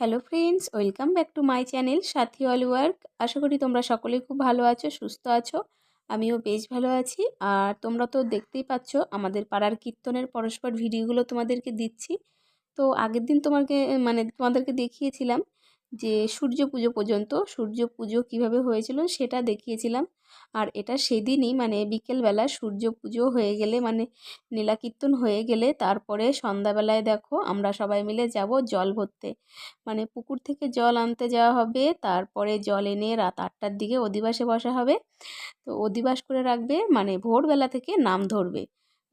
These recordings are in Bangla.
Hello friends welcome back to my channel Sathi all work আশা করি তোমরা সকলেই খুব ভালো আছো, সুস্থ আছো। আমিও বেশ ভালো আছি। আর তোমরা তো দেখতেই পাচ্ছ, আমাদের পাড়ার কীর্তনের পরস্পর ভিডিওগুলো তোমাদেরকে দিচ্ছি। তো আগের দিন তোমাকে মানে তোমাদেরকে দেখিয়েছিলাম যে সূর্য পুজো পর্যন্ত, সূর্য পুজো কীভাবে হয়েছিল সেটা দেখিয়েছিলাম। আর এটা সেদিনই মানে বিকেলবেলা সূর্য পুজো হয়ে গেলে মানে নীলাকীর্তন হয়ে গেলে তারপরে সন্ধ্যাবেলায় দেখো আমরা সবাই মিলে যাব জল ভরতে। মানে পুকুর থেকে জল আনতে যাওয়া হবে, তারপরে জল এনে রাত আটটার দিকে অধিবাসে বসা হবে। তো অধিবাস করে রাখবে মানে ভোরবেলা থেকে নাম ধরবে।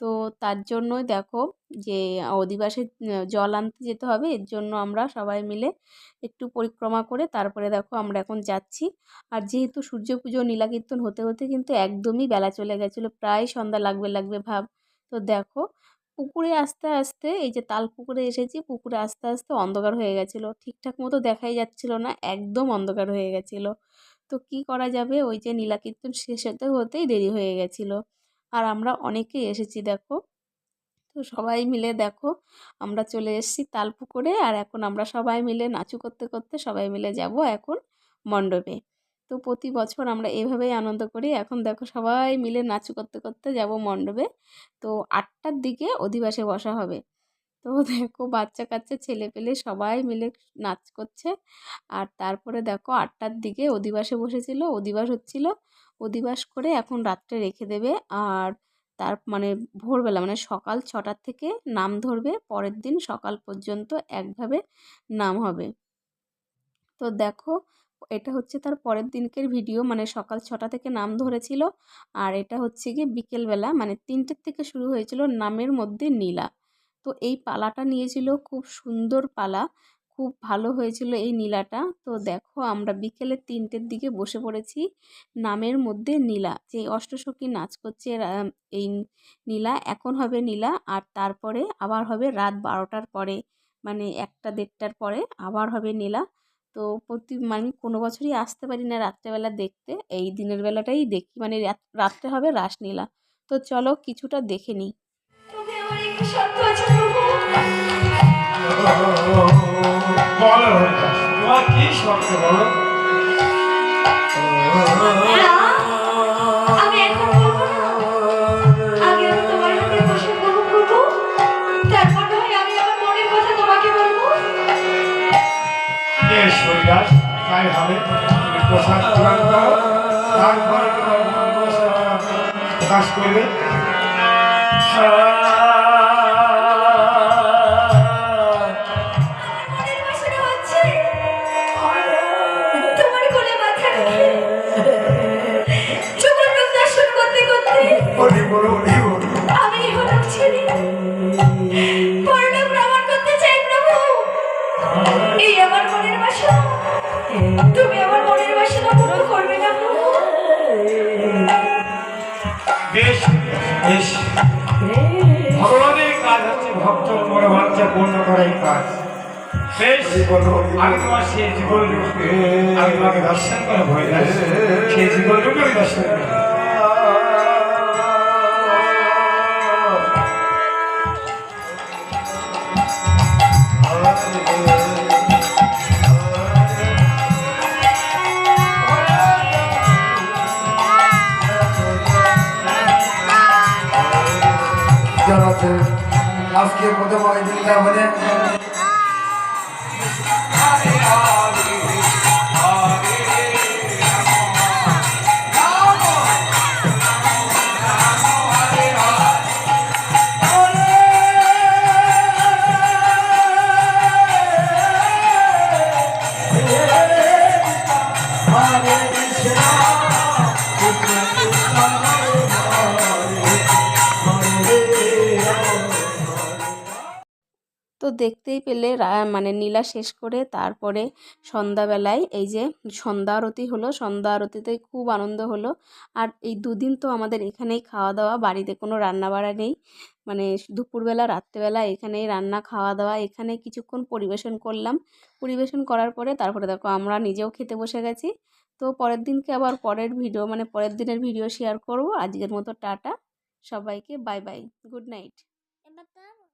তো তার জন্যই দেখো যে, অধিবাসে জল আনতে যেতে হবে। এর জন্য আমরা সবাই মিলে একটু পরিক্রমা করে তারপরে দেখো আমরা এখন যাচ্ছি। আর যেহেতু সূর্য পুজো, নীলাকীর্তন হতে হতে কিন্তু একদমই বেলা চলে গেছিল। প্রায় সন্ধ্যা লাগবে লাগবে ভাব। তো দেখো পুকুরে আস্তে আস্তে এই যে তাল পুকুরে এসেছি, পুকুরে আস্তে আস্তে অন্ধকার হয়ে গেছিল। ঠিকঠাক মতো দেখাই যাচ্ছিল না, একদম অন্ধকার হয়ে গেছিল। তো কি করা যাবে? ওই যে নীলাকীর্তন শেষ হতে, হতেই দেরি হয়ে গেছিল। আর আমরা অনেকেই এসেছি, দেখো। তো সবাই মিলে দেখো, আমরা চলে এসেছি তালপুকুরে আর এখন আমরা সবাই মিলে নাচু করতে করতে সবাই মিলে যাব এখন মণ্ডপে। তো প্রতি বছর আমরা এভাবেই আনন্দ করি। এখন দেখো সবাই মিলে নাচু করতে করতে যাব মণ্ডপে। তো আটটার দিকে অধিবাসে বসা হবে। তো দেখো বাচ্চা কাচ্চা ছেলে পেলে সবাই মিলে নাচ করছে। আর তারপরে দেখো আটটার দিকে অধিবাসে বসেছিল। অধিবাস হচ্ছিল। অধিবাস করে এখন রাত্রে রেখে দেবে। আর তার মানে ভোরবেলা মানে সকাল ছটার থেকে নাম ধরবে। পরের দিন সকাল পর্যন্ত একভাবে নাম হবে। তো দেখো এটা হচ্ছে তার পরের দিনকের ভিডিও। মানে সকাল ছটা থেকে নাম ধরেছিল। আর এটা হচ্ছে গিয়ে বিকেলবেলা মানে তিনটের থেকে শুরু হয়েছিল নামের মধ্যে নীলা। তো এই পালাটা নিয়েছিল খুব সুন্দর পালা। খুব ভালো হয়েছিল এই নীলাটা। তো দেখো আমরা বিকেলে তিনটের দিকে বসে পড়েছি নামের মধ্যে নীলা। যে অষ্টসখী নাচ করছে এই নীলা, এখন হবে নীলা আর তারপরে আবার হবে রাত বারোটার পরে মানে একটা দেড়টার পরে আবার হবে নীলা। তো প্রতি মানে কোনো বছরই আসতে পারি না রাত্রেবেলা দেখতে। এই দিনের বেলাটাই দেখি মানে রাত্রে হবে রাসলীলা। তো চলো কিছুটা দেখে নিই। কি শব্দ বলো? তাই হবে প্রদান করো। তারপরে প্রকাশ করবে। এই আমার মনের বাসনা তুমি আমার মনের বাসনা পূর্ণ করবে না বেশ বেশ। ভগবানের কাজ হচ্ছে ভক্ত মনোবাঞ্ছা পূর্ণ করাই কাজ। বেশ, আমি তোমার সেই জীবন আমি তোমাকে দর্শন করে ভয় সেই জীবন রূপে দর্শন করি জানাচ্ছে আজকে প্রথম ওই দিনটা মানে তো দেখতেই পেলে মানে নীলা শেষ করে তারপরে সন্ধ্যাবেলায় এই যে সন্ধ্যা আরতি হলো, সন্ধ্যা আরতিতে খুব আনন্দ হলো। আর এই দুদিন তো আমাদের এখানেই খাওয়া দাওয়া, বাড়িতে কোনো রান্না বাড়া নেই। মানে দুপুরবেলা, রাত্রেবেলা এখানেই রান্না, খাওয়া দাওয়া, এখানে কিছুক্ষণ পরিবেশন করলাম। পরিবেশন করার পরে তারপরে দেখো আমরা নিজেও খেতে বসে গেছি। তো পরের দিনকে আবার পরের ভিডিও মানে পরের দিনের ভিডিও শেয়ার করব। আজকের মতো টাটা। সবাইকে বাই বাই গুড নাইট